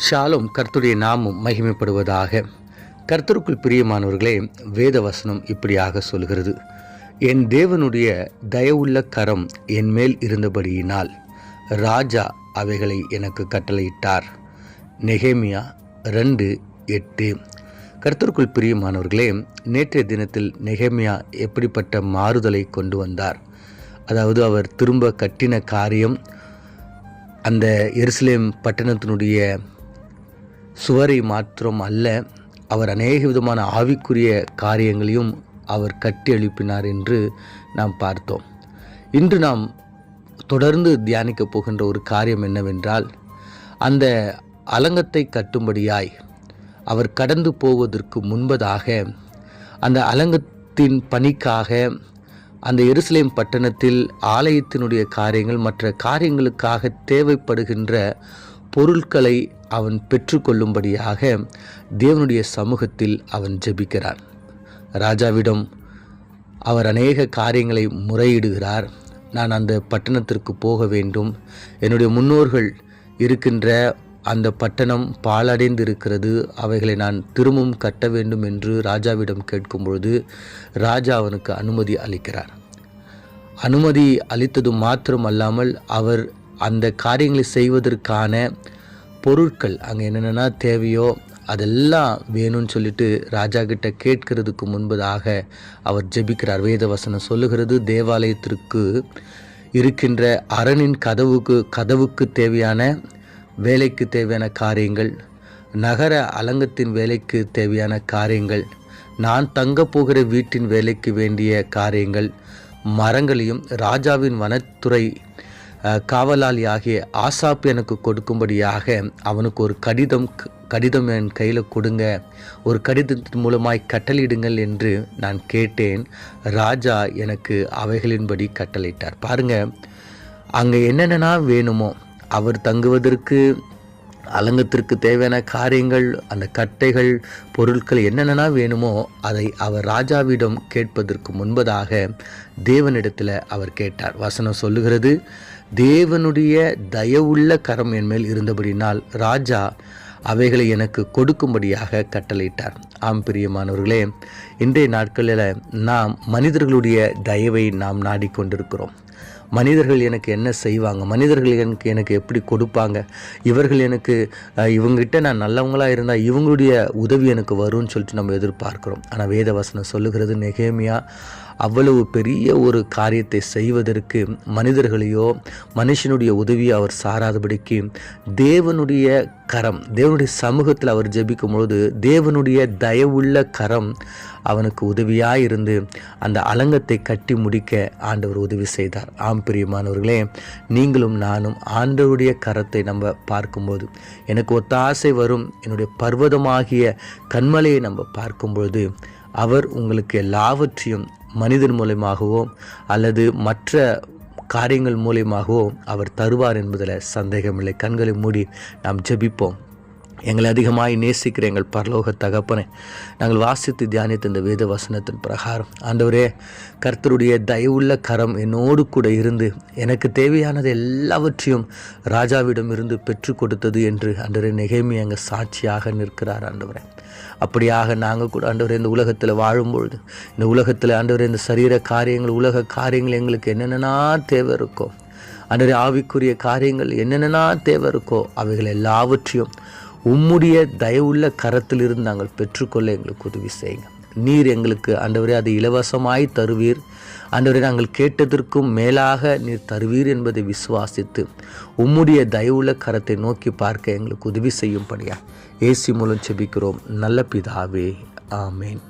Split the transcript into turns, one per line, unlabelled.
ஷாலும் கர்த்துடைய நாமும் மகிமைப்படுவதாக. கர்த்தருக்குள் பிரியமானவர்களே வேத வசனம் இப்படியாக சொல்கிறது. என் தேவனுடைய தயவுள்ள கரம் என் மேல் இருந்தபடியினால் ராஜா அவைகளை எனக்கு கட்டளையிட்டார். நெகேமியா ரெண்டு எட்டு. கர்த்தருக்குள் பிரியமானவர்களே நேற்றைய தினத்தில் நெகேமியா எப்படிப்பட்ட மாறுதலை கொண்டு வந்தார்? அதாவது அவர் திரும்ப கட்டின காரியம் அந்த எருசலேம் பட்டணத்தினுடைய சுவரை மாத்திரம் அல்ல அவர் அநேக விதமான ஆவிக்குரிய காரியங்களையும் அவர் கட்டி எழுப்பினார் என்று நாம் பார்த்தோம். இன்று நாம் தொடர்ந்து தியானிக்கப் போகின்ற ஒரு காரியம் என்னவென்றால் அந்த அலங்கத்தை கட்டும்படியாய் அவர் கடந்து போவதற்கு முன்பதாக அந்த அலங்கத்தின் பணிக்காக அந்த எருசலேம் பட்டணத்தில் ஆலயத்தினுடைய காரியங்கள் மற்ற காரியங்களுக்காக தேவைப்படுகின்ற பொருட்களை அவன் பெற்றுக்கொள்ளும்படியாக தேவனுடைய சமூகத்தில் அவன் ஜெபிக்கிறான். ராஜாவிடம் அவர் அநேக காரியங்களை முறையிடுகிறார். நான் அந்த பட்டணத்திற்கு போக வேண்டும். என்னுடைய முன்னோர்கள் இருக்கின்ற அந்த பட்டணம் பாழடைந்து இருக்கிறது அவைகளை நான் திரும்பவும் கட்ட வேண்டும் என்று ராஜாவிடம் கேட்கும் பொழுது ராஜா அவனுக்கு அனுமதி அளிக்கிறார். அனுமதி அளித்தது மாத்திரம் அல்லாமல் அவர் அந்த காரியங்களை செய்வதற்கான பொருட்கள் அங்கே என்னென்னா தேவையோ அதெல்லாம் வேணும்னு சொல்லிட்டு ராஜா கிட்ட கேட்கறதுக்கு முன்பதாக அவர் ஜெபிக்கிறார். வேத வசனம் சொல்லுகிறது தேவாலயத்திற்கு இருக்கின்ற அரணின் கதவுக்கு கதவுக்கு தேவையான வேலைக்கு தேவையான காரியங்கள் நகர அலங்கத்தின் வேலைக்கு தேவையான காரியங்கள் நான் தங்க போகிற வீட்டின் வேலைக்கு வேண்டிய காரியங்கள் மரங்களையும் ராஜாவின் வனத்துறை காவலாளி ஆகிய ஆசாப் எனக்கு கொடுக்கும்படியாக அவனுக்கு ஒரு கடிதம் கடிதம் என் கையில் கொடுங்க. ஒரு கடிதத்தின் மூலமாய் கட்டளையிடுங்கள் என்று நான் கேட்டேன். ராஜா எனக்கு அவைகளின்படி கட்டளையிட்டார். பாருங்க அங்கே என்னென்னா வேணுமோ அவர் தங்குவதற்கு அலங்கத்திற்கு தேவையான காரியங்கள் அந்த கட்டைகள் பொருட்கள் என்னென்னா வேணுமோ அதை அவர் ராஜாவிடம் கேட்பதற்கு முன்பதாக தேவனிடத்தில் அவர் கேட்டார். வசனம் சொல்லுகிறது தேவனுடைய தயவுள்ள கரம் என் மேல் இருந்தபடினால் ராஜா அவைகளை எனக்கு கொடுக்கும்படியாக கட்டளையிட்டார். ஆம் பிரியமானவர்களே இன்றைய நாட்களில் நாம் மனிதர்களுடைய தயவை நாம் நாடிக்கொண்டிருக்கிறோம். மனிதர்கள் எனக்கு என்ன செய்வாங்க? மனிதர்கள் எனக்கு எனக்கு எப்படி கொடுப்பாங்க? இவர்கள் எனக்கு இவங்ககிட்ட நான் நல்லவங்களாக இருந்தால் இவங்களுடைய உதவி எனக்கு வரும்னு சொல்லிட்டு நம்ம எதிர்பார்க்குறோம். ஆனால் வேதவசனம் சொல்லுகிறது நெகேமியா அவ்வளவு பெரிய ஒரு காரியத்தை செய்வதற்கு மனிதர்களையோ மனுஷனுடைய உதவியை அவர் சாராதபடிக்கு தேவனுடைய கரம் தேவனுடைய சமூகத்தில் அவர் ஜெபிக்கும் பொழுது தேவனுடைய தயவுள்ள கரம் அவனுக்கு உதவியாக இருந்து அந்த அலங்கத்தை கட்டி முடிக்க ஆண்டவர் உதவி செய்தார். ஆம் பிரியமானவர்களே நீங்களும் நானும் ஆண்டவருடைய கரத்தை நம்ம பார்க்கும்போது எனக்கு ஒத்தாசை வரும். என்னுடைய பர்வதமாகிய கண்மலையை நம்ம பார்க்கும்பொழுது அவர் உங்களுக்கு எல்லாவற்றையும் மனிதன் மூலயமாகவோ அல்லது மற்ற காரியங்கள் மூலியமாகவோ அவர் தருவார் என்பதில் சந்தேகமில்லை. கண்களை மூடி நாம் ஜெபிப்போம். எங்களை அதிகமாய் நேசிக்கிற எங்கள் பரலோக தகப்பனே நாங்கள் வாசித்து தியானித்த இந்த வேத வசனத்தின் பிரகாரம். ஆண்டவரே கர்த்தருடைய தயவுள்ள கரம் என்னோடு கூட இருந்து எனக்கு தேவையானது எல்லாவற்றையும் ராஜாவிடம் இருந்து பெற்று கொடுத்தது என்று ஆண்டவரே நிகைமை அங்கே சாட்சியாக நிற்கிறார் ஆண்டவரே. அப்படியாக நாங்கள் கூட ஆண்டவரே இந்த உலகத்தில் வாழும்பொழுது இந்த உலகத்தில் ஆண்டவரே இந்த சரீர காரியங்கள் உலக காரியங்கள் எங்களுக்கு என்னென்னா தேவை இருக்கோ அன்றரை ஆவிக்குரிய காரியங்கள் என்னென்னா தேவை இருக்கோ அவைகள் எல்லாவற்றையும் உம்முடைய தயவுள்ள கரத்திலிருந்து நாங்கள் பெற்றுக்கொள்ள எங்களுக்கு உதவி செய்யுங்க. நீர் எங்களுக்கு ஆண்டவரே அதை இலவசமாய் தருவீர். ஆண்டவரே நாங்கள் கேட்டதற்கும் மேலாக நீர் தருவீர் என்பதை விசுவாசித்து உம்முடைய தயவுள்ள கரத்தை நோக்கி பார்க்க எங்களுக்கு உதவி செய்யும்படியா. ஏசி மூலம் செபிக்கிறோம். நல்ல பிதாவே. ஆமேன்.